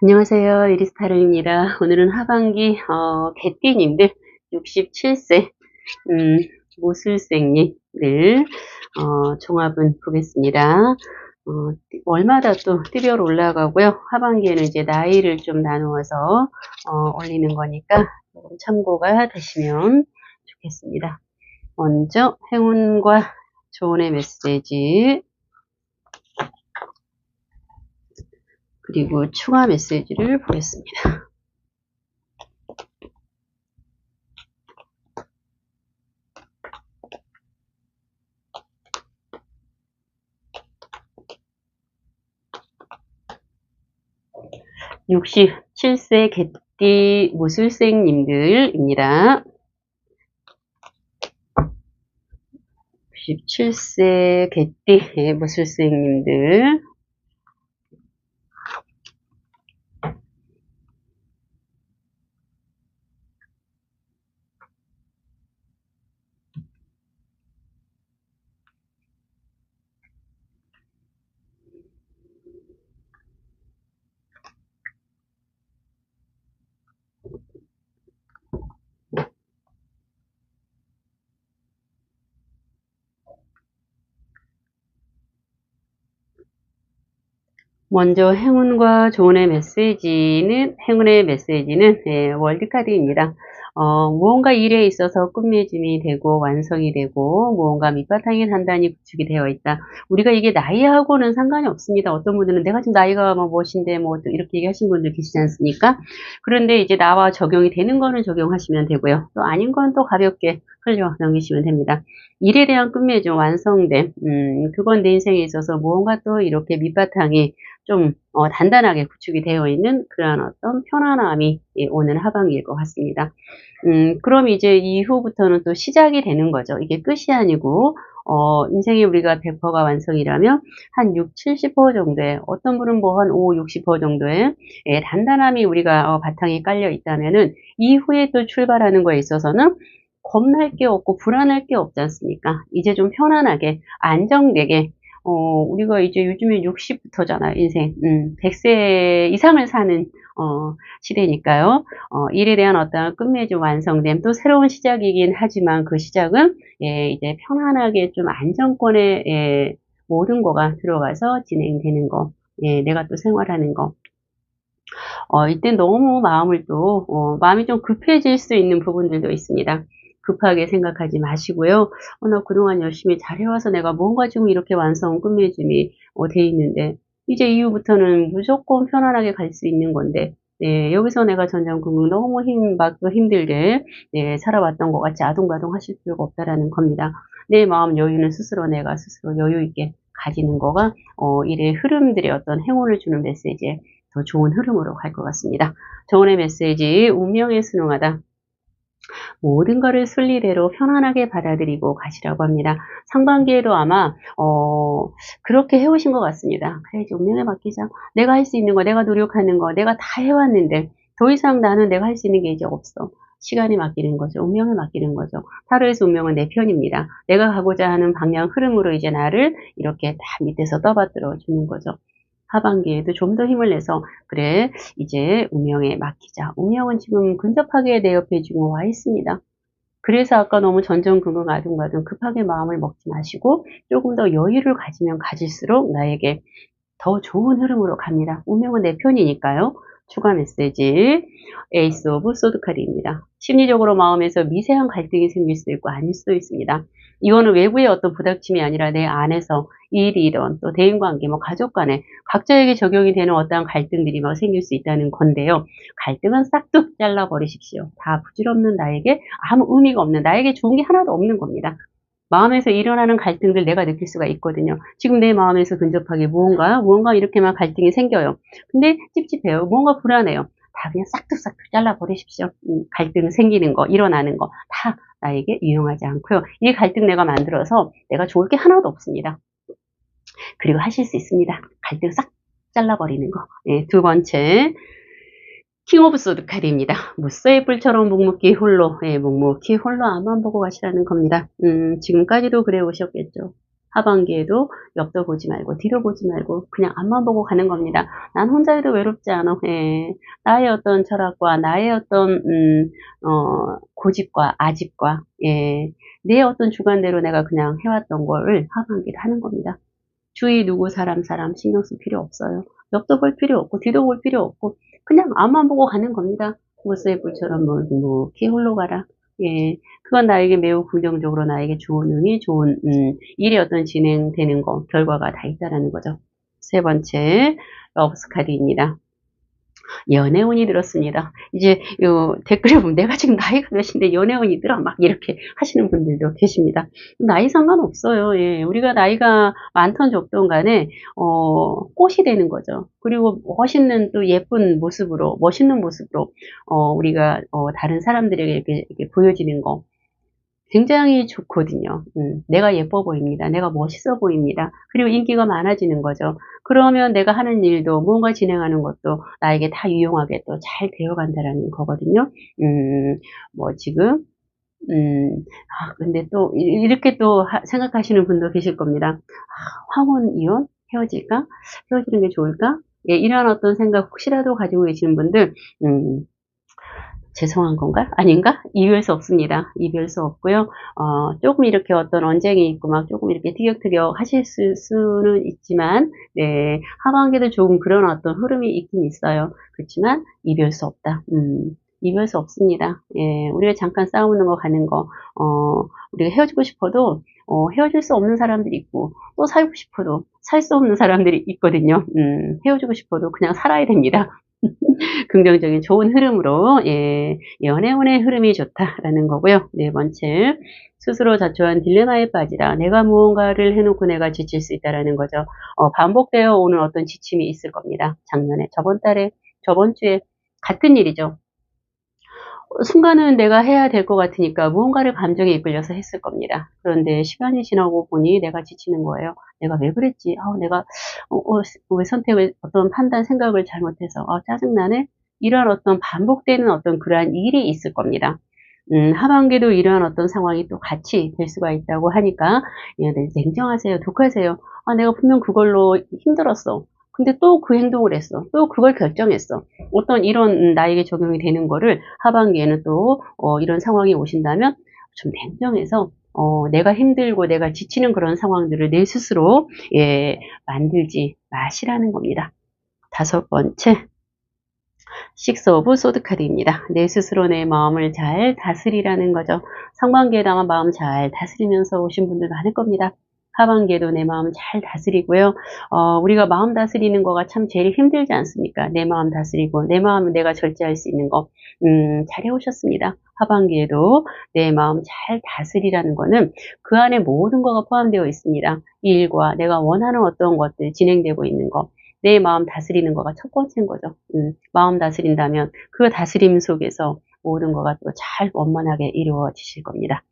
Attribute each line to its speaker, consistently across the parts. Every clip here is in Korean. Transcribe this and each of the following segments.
Speaker 1: 안녕하세요. 이리스타르입니다. 오늘은 하반기 어, 개띠님들 67세 음, 모술생님들 어, 종합은 보겠습니다. 어, 월마다 또 띠별 올라가고요. 하반기에는 이제 나이를 좀 나누어서 어, 올리는 거니까 조금 참고가 되시면 좋겠습니다. 먼저 행운과 조언의 메시지 그리고 추가 메시지를 보겠습니다. (67세) 개띠 모술생님들입니다. 67세 개띠 모술생님들 먼저 행운과 조언의 메시지는 행운의 메시지는 네, 월드카드입니다. 어, 무언가 일에 있어서 끝맺음이 되고 완성이 되고 무언가 밑바탕의 단단히 구축이 되어 있다. 우리가 이게 나이하고는 상관이 없습니다. 어떤 분들은 내가 지금 나이가 뭐 무엇인데 뭐 이렇게 얘기하신 분들 계시지 않습니까? 그런데 이제 나와 적용이 되는 거는 적용하시면 되고요. 또 아닌 건 또 가볍게 흘려 넘기시면 됩니다. 일에 대한 끝맺음 완성된 음, 그건 내 인생에 있어서 무언가 또 이렇게 밑바탕이 좀 어, 단단하게 구축이 되어 있는 그러한 어떤 편안함이 예, 오늘 하반기일 것 같습니다. 음, 그럼 이제 이후부터는 또 시작이 되는 거죠. 이게 끝이 아니고 어, 인생이 우리가 100%가 완성이라면 한 6, 70% 정도의 어떤 분은 뭐 한 5, 60% 정도의 예, 단단함이 우리가 어, 바탕에 깔려 있다면은 이후에 또 출발하는 거에 있어서는 겁날 게 없고 불안할 게 없지 않습니까? 이제 좀 편안하게 안정되게 어, 우리가 이제 요즘에 60부터잖아요, 인생. 음, 100세 이상을 사는, 어, 시대니까요. 어, 일에 대한 어떤 끝맺음 완성됨, 또 새로운 시작이긴 하지만 그 시작은, 예, 이제 편안하게 좀 안정권에, 예, 모든 거가 들어가서 진행되는 거, 예, 내가 또 생활하는 거. 어, 이때 너무 마음을 또, 어, 마음이 좀 급해질 수 있는 부분들도 있습니다. 급하게 생각하지 마시고요. 어, 나 그동안 열심히 잘해와서 내가 뭔가 지금 이렇게 완성 끝맺음이 어, 돼 있는데 이제 이후부터는 무조건 편안하게 갈 수 있는 건데 네, 여기서 내가 전전긍긍 너무 힘, 막 힘들게 네, 살아왔던 것 같이 아동가동 하실 필요가 없다라는 겁니다. 내 마음 여유는 스스로 내가 스스로 여유 있게 가지는 거가 어, 일의 흐름들의 어떤 행운을 주는 메시지에 더 좋은 흐름으로 갈 것 같습니다. 정원의 메시지 운명에 순응하다. 모든 것을 순리대로 편안하게 받아들이고 가시라고 합니다. 상반기에도 아마 어, 그렇게 해오신 것 같습니다. 그래 이제 운명에 맡기자. 내가 할 수 있는 거, 내가 노력하는 거, 내가 다 해왔는데 더 이상 나는 내가 할 수 있는 게 이제 없어. 시간이 맡기는 거죠. 운명에 맡기는 거죠. 타로에서 운명은 내 편입니다. 내가 가고자 하는 방향 흐름으로 이제 나를 이렇게 다 밑에서 떠받들어 주는 거죠. 하반기에도 좀 더 힘을 내서 그래 이제 운명에 맡기자. 운명은 지금 근접하게 내 옆에 지금 와 있습니다. 그래서 아까 너무 전전긍긍 아둥바둥 급하게 마음을 먹지 마시고 조금 더 여유를 가지면 가질수록 나에게 더 좋은 흐름으로 갑니다. 운명은 내 편이니까요. 추가 메시지 에이스 오브 소드 카드입니다. 심리적으로 마음에서 미세한 갈등이 생길 수도 있고 아닐 수도 있습니다. 이거는 외부의 어떤 부닥침이 아니라 내 안에서 일이든 또 대인관계, 뭐 가족 간에 각자에게 적용이 되는 어떠한 갈등들이 막 생길 수 있다는 건데요. 갈등은 싹둑 잘라버리십시오. 다 부질없는 나에게 아무 의미가 없는 나에게 좋은 게 하나도 없는 겁니다. 마음에서 일어나는 갈등들 내가 느낄 수가 있거든요. 지금 내 마음에서 근접하게 무언가, 무언가 이렇게만 갈등이 생겨요. 근데 찝찝해요. 무언가 불안해요. 다 그냥 싹둑싹둑 잘라버리십시오. 음, 갈등 생기는 거, 일어나는 거, 다 나에게 유용하지 않고요. 이 갈등 내가 만들어서 내가 좋을 게 하나도 없습니다. 그리고 하실 수 있습니다. 갈등 싹 잘라버리는 거. 네, 두 번째. 킹 오브 소드 카드입니다. 무쇠의 뿔처럼 묵묵히 홀로, 예, 묵묵히 홀로 앞만 보고 가시라는 겁니다. 음, 지금까지도 그래 오셨겠죠. 하반기에도 옆도 보지 말고 뒤로 보지 말고 그냥 앞만 보고 가는 겁니다. 난 혼자 해도 외롭지 않아. 예. 나의 어떤 철학과 나의 어떤 음, 어, 고집과 아집과 예. 내 어떤 주관대로 내가 그냥 해왔던 걸 하반기에 하는 겁니다. 주위 누구 사람 사람 신경 쓸 필요 없어요. 옆도 볼 필요 없고 뒤도 볼 필요 없고 그냥 앞만 보고 가는 겁니다. 모스의 불처럼 뭐, 뭐, 키 홀로 가라. 예, 그건 나에게 매우 긍정적으로 나에게 좋은 의미, 좋은 음, 일이 어떤 진행되는 거, 결과가 다 있다라는 거죠. 세 번째, 러브스 카드입니다. 연애운이 들었습니다. 이제 요 댓글에 보면 내가 지금 나이가 몇인데 연애운이 들어 막 이렇게 하시는 분들도 계십니다. 나이 상관없어요. 예, 우리가 나이가 많던 적던 간에 어, 꽃이 되는 거죠. 그리고 멋있는 또 예쁜 모습으로 멋있는 모습으로 어, 우리가 어, 다른 사람들에게 이렇게, 이렇게 보여지는 거 굉장히 좋거든요. 음, 내가 예뻐 보입니다. 내가 멋있어 보입니다. 그리고 인기가 많아지는 거죠. 그러면 내가 하는 일도 무언가 진행하는 것도 나에게 다 유용하게 또 잘 되어간다라는 거거든요. 음, 뭐 지금 음, 아, 근데 또 이렇게 또 하, 생각하시는 분도 계실 겁니다. 아, 황혼 이혼 헤어질까? 헤어지는 게 좋을까? 예, 이런 어떤 생각 혹시라도 가지고 계시는 분들 음, 죄송한 건가? 아닌가? 이별 수 없습니다. 이별 수 없고요. 어, 조금 이렇게 어떤 언쟁이 있고 막 조금 이렇게 티격태격 하실 수, 는 있지만, 네, 하반기도 조금 그런 어떤 흐름이 있긴 있어요. 그렇지만 이별 수 없다. 음, 이별 수 없습니다. 예, 우리가 잠깐 싸우는 거 가는 거, 어, 우리가 헤어지고 싶어도, 어, 헤어질 수 없는 사람들이 있고, 또 살고 싶어도 살 수 없는 사람들이 있거든요. 음, 헤어지고 싶어도 그냥 살아야 됩니다. 긍정적인 좋은 흐름으로 예, 연애운의 흐름이 좋다라는 거고요. 네 번째 스스로 자초한 딜레마에 빠지다. 내가 무언가를 해놓고 내가 지칠 수 있다라는 거죠. 어, 반복되어 오는 어떤 지침이 있을 겁니다. 작년에 저번 달에 저번 주에 같은 일이죠. 순간은 내가 해야 될 것 같으니까 무언가를 감정에 이끌려서 했을 겁니다. 그런데 시간이 지나고 보니 내가 지치는 거예요. 내가 왜 그랬지? 아, 내가 어, 어, 왜 선택을 어떤 판단 생각을 잘못해서 아, 짜증나네. 이런 어떤 반복되는 어떤 그러한 일이 있을 겁니다. 음, 하반기도 이러한 어떤 상황이 또 같이 될 수가 있다고 하니까 냉정하세요, 독하세요. 아, 내가 분명 그걸로 힘들었어. 근데 또 그 행동을 했어. 또 그걸 결정했어. 어떤 이런 나에게 적용이 되는 거를 하반기에는 또 어, 이런 상황이 오신다면 좀 냉정해서 어, 내가 힘들고 내가 지치는 그런 상황들을 내 스스로 예, 만들지 마시라는 겁니다. 다섯 번째 식스 오브 소드 카드입니다. 내 스스로 내 마음을 잘 다스리라는 거죠. 상반기에다가 마음 잘 다스리면서 오신 분들 많을 겁니다. 하반기에도 내 마음 잘 다스리고요. 어, 우리가 마음 다스리는 거가 참 제일 힘들지 않습니까? 내 마음 다스리고 내 마음을 내가 절제할 수 있는 거 음, 잘 해오셨습니다. 하반기에도 내 마음 잘 다스리라는 거는 그 안에 모든 거가 포함되어 있습니다. 일과 내가 원하는 어떤 것들 진행되고 있는 거. 내 마음 다스리는 거가 첫 번째인 거죠. 음, 마음 다스린다면 그 다스림 속에서 모든 거가 또 잘 원만하게 이루어지실 겁니다.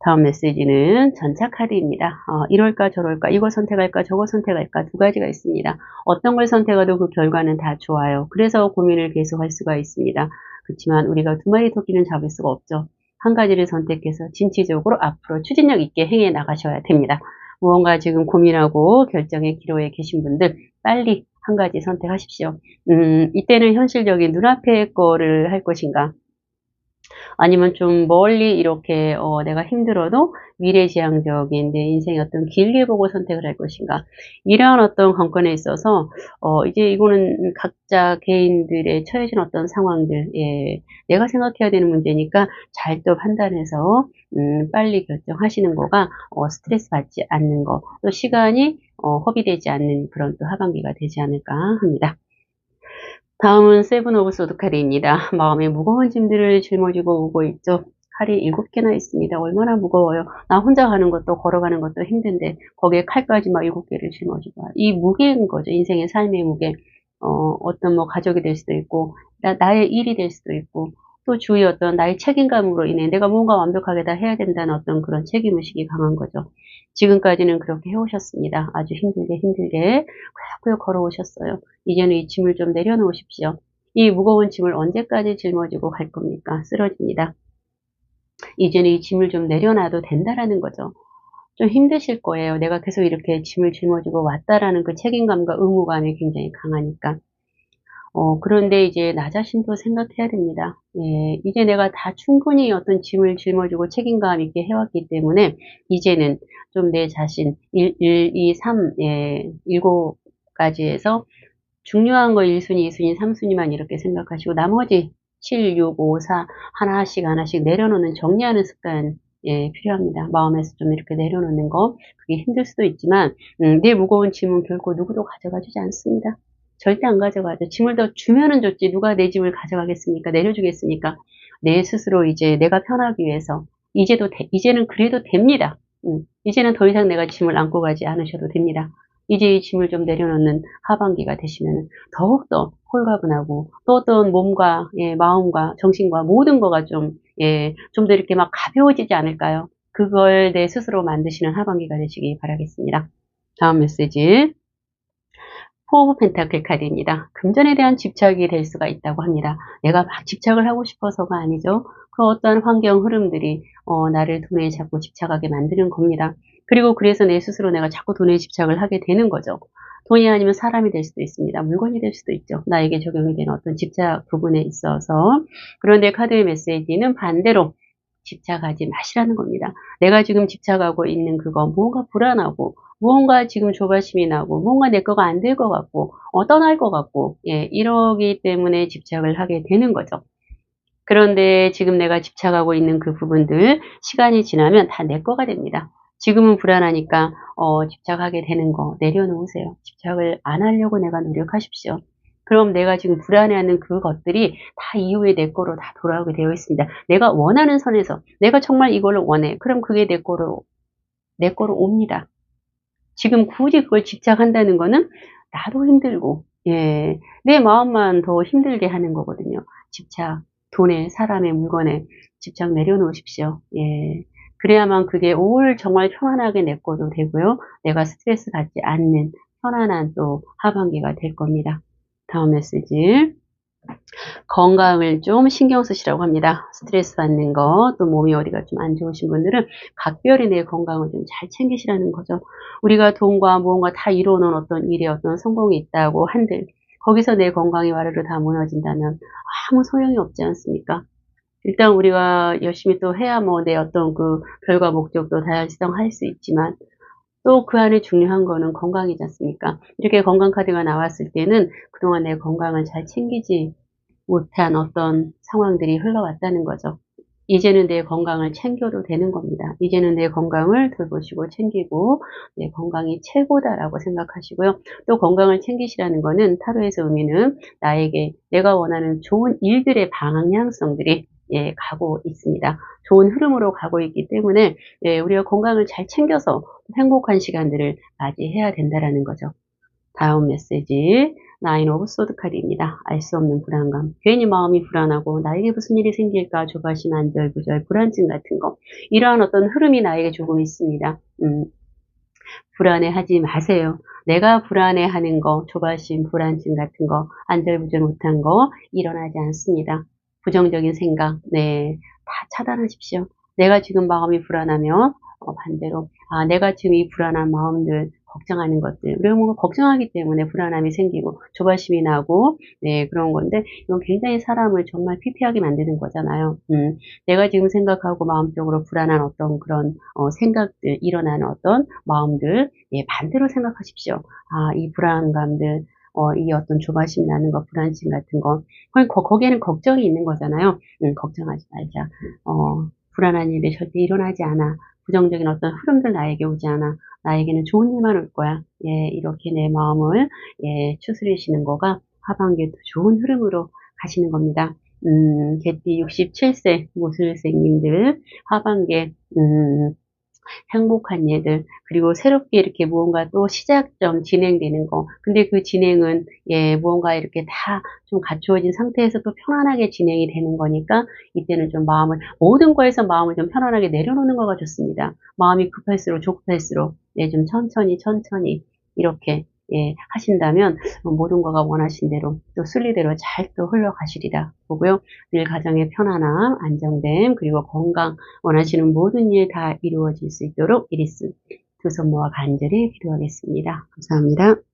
Speaker 1: 다음 메시지는 전차 카드입니다. 어, 이럴까 저럴까 이거 선택할까 저거 선택할까 두 가지가 있습니다. 어떤 걸 선택해도 그 결과는 다 좋아요. 그래서 고민을 계속할 수가 있습니다. 그렇지만 우리가 두 마리 토끼는 잡을 수가 없죠. 한 가지를 선택해서 진취적으로 앞으로 추진력 있게 행해 나가셔야 됩니다. 무언가 지금 고민하고 결정의 기로에 계신 분들 빨리 한 가지 선택하십시오. 음, 이때는 현실적인 눈앞의 거를 할 것인가 아니면 좀 멀리 이렇게 어, 내가 힘들어도 미래지향적인 내 인생의 어떤 길게 보고 선택을 할 것인가 이러한 어떤 관건에 있어서 어, 이제 이거는 각자 개인들의 처해진 어떤 상황들 예, 내가 생각해야 되는 문제니까 잘 또 판단해서 음, 빨리 결정하시는 거가 어, 스트레스 받지 않는 거 또 시간이 어, 허비되지 않는 그런 또 하반기가 되지 않을까 합니다. 다음은 세븐 오브 소드 카드입니다. 마음에 무거운 짐들을 짊어지고 오고 있죠. 칼이 일곱 개나 있습니다. 얼마나 무거워요. 나 혼자 가는 것도 걸어가는 것도 힘든데 거기에 칼까지 막 일곱 개를 짊어지고 이 무게인 거죠. 인생의 삶의 무게. 어, 어떤 뭐 가족이 될 수도 있고 나, 나의 일이 될 수도 있고 또 주위 어떤 나의 책임감으로 인해 내가 뭔가 완벽하게 다 해야 된다는 어떤 그런 책임의식이 강한 거죠. 지금까지는 그렇게 해오셨습니다. 아주 힘들게 힘들게 꾸역꾸역 걸어오셨어요. 이제는 이 짐을 좀 내려놓으십시오. 이 무거운 짐을 언제까지 짊어지고 갈 겁니까? 쓰러집니다. 이제는 이 짐을 좀 내려놔도 된다라는 거죠. 좀 힘드실 거예요. 내가 계속 이렇게 짐을 짊어지고 왔다라는 그 책임감과 의무감이 굉장히 강하니까. 어, 그런데 이제 나 자신도 생각해야 됩니다. 예, 이제 내가 다 충분히 어떤 짐을 짊어지고 책임감 있게 해왔기 때문에 이제는 좀 내 자신 1, 1, 2, 3, 예, 7가지에서 중요한 거 1순위, 2순위, 3순위만 이렇게 생각하시고 나머지 7, 6, 5, 4 하나씩 하나씩 내려놓는 정리하는 습관 예, 필요합니다. 마음에서 좀 이렇게 내려놓는 거 그게 힘들 수도 있지만 음, 내 무거운 짐은 결코 누구도 가져가 주지 않습니다. 절대 안 가져가죠. 짐을 더 주면은 좋지 누가 내 짐을 가져가겠습니까? 내려주겠습니까? 내 스스로 이제 내가 편하기 위해서 이제도 되, 이제는 그래도 됩니다. 음, 이제는 더 이상 내가 짐을 안고 가지 않으셔도 됩니다. 이제 이 짐을 좀 내려놓는 하반기가 되시면 더욱더 홀가분하고 또 어떤 몸과 예, 마음과 정신과 모든 거가 좀 예, 좀 더 이렇게 막 가벼워지지 않을까요? 그걸 내 스스로 만드시는 하반기가 되시기 바라겠습니다. 다음 메시지. 포 오브 펜타클 카드입니다. 금전에 대한 집착이 될 수가 있다고 합니다. 내가 막 집착을 하고 싶어서가 아니죠. 그 어떤 환경 흐름들이 어, 나를 돈에 자꾸 집착하게 만드는 겁니다. 그리고 그래서 내 스스로 내가 자꾸 돈에 집착을 하게 되는 거죠. 돈이 아니면 사람이 될 수도 있습니다. 물건이 될 수도 있죠. 나에게 적용이 되는 어떤 집착 부분에 있어서. 그런데 카드의 메시지는 반대로 집착하지 마시라는 겁니다. 내가 지금 집착하고 있는 그거 무언가 불안하고 무언가 지금 조바심이 나고 무언가 내 거가 안 될 것 같고 어, 떠날 것 같고 예, 이러기 때문에 집착을 하게 되는 거죠. 그런데 지금 내가 집착하고 있는 그 부분들 시간이 지나면 다 내 거가 됩니다. 지금은 불안하니까 어, 집착하게 되는 거 내려놓으세요. 집착을 안 하려고 내가 노력하십시오. 그럼 내가 지금 불안해하는 그것들이 다 이후에 내 거로 다 돌아오게 되어 있습니다. 내가 원하는 선에서 내가 정말 이걸 원해. 그럼 그게 내 거로 내 거로 옵니다. 지금 굳이 그걸 집착한다는 거는 나도 힘들고 예, 내 마음만 더 힘들게 하는 거거든요. 집착, 돈에, 사람의 물건에 집착 내려놓으십시오. 예. 그래야만 그게 올 정말 편안하게 내 거도 되고요. 내가 스트레스 받지 않는 편안한 또 하반기가 될 겁니다. 다음 메시지. 건강을 좀 신경 쓰시라고 합니다. 스트레스 받는 거, 또 몸이 어디가 좀 안 좋으신 분들은 각별히 내 건강을 좀 잘 챙기시라는 거죠. 우리가 돈과 무언가 다 이루어놓은 어떤 일에 어떤 성공이 있다고 한들, 거기서 내 건강이 와르르 다 무너진다면 아무 소용이 없지 않습니까? 일단 우리가 열심히 또 해야 뭐 내 어떤 그 결과 목적도 달성할 수 있지만 또 그 안에 중요한 거는 건강이지 않습니까? 이렇게 건강 카드가 나왔을 때는 그동안 내 건강을 잘 챙기지 못한 어떤 상황들이 흘러왔다는 거죠. 이제는 내 건강을 챙겨도 되는 겁니다. 이제는 내 건강을 돌보시고 챙기고 내 건강이 최고다라고 생각하시고요. 또 건강을 챙기시라는 거는 타로에서 의미는 나에게 내가 원하는 좋은 일들의 방향성들이 예, 가고 있습니다. 좋은 흐름으로 가고 있기 때문에 예, 우리가 건강을 잘 챙겨서 행복한 시간들을 맞이해야 된다라는 거죠. 다음 메시지 나인 오브 소드 카드입니다. 알 수 없는 불안감. 괜히 마음이 불안하고 나에게 무슨 일이 생길까 조바심, 안절부절, 불안증 같은 거. 이러한 어떤 흐름이 나에게 조금 있습니다. 음, 불안해하지 마세요. 내가 불안해하는 거, 조바심, 불안증 같은 거, 안절부절 못한 거 일어나지 않습니다. 부정적인 생각, 네, 다 차단하십시오. 내가 지금 마음이 불안하면 어, 반대로 아 내가 지금 이 불안한 마음들 걱정하는 것들 우리가 뭔가 걱정하기 때문에 불안함이 생기고 조바심이 나고 네 그런 건데 이건 굉장히 사람을 정말 피폐하게 만드는 거잖아요. 음, 내가 지금 생각하고 마음적으로 불안한 어떤 그런 어, 생각들 일어나는 어떤 마음들 예, 반대로 생각하십시오. 아 이 불안감들 어, 이 어떤 조바심 나는 거, 불안심 같은 거, 거, 거 기에는 걱정이 있는 거잖아요. 응, 걱정하지 말자. 어, 불안한 일이 절대 일어나지 않아. 부정적인 어떤 흐름들 나에게 오지 않아. 나에게는 좋은 일만 올 거야. 예, 이렇게 내 마음을, 예, 추스리시는 거가 하반기에 도 좋은 흐름으로 가시는 겁니다. 음, 개띠 67세 모술생님들 하반기에, 음, 행복한 예들 그리고 새롭게 이렇게 무언가 또 시작점 진행되는 거. 근데 그 진행은 예 무언가 이렇게 다 좀 갖추어진 상태에서 또 편안하게 진행이 되는 거니까 이때는 좀 마음을 모든 거에서 마음을 좀 편안하게 내려놓는 거가 좋습니다. 마음이 급할수록 조급할수록 예 좀 천천히 천천히 이렇게 예, 하신다면 모든 거가 원하신 대로 또 순리대로 잘 또 흘러가시리라 보고요. 늘 가정의 편안함, 안정됨, 그리고 건강 원하시는 모든 일 다 이루어질 수 있도록 이리스 두 손 모아 간절히 기도하겠습니다. 감사합니다.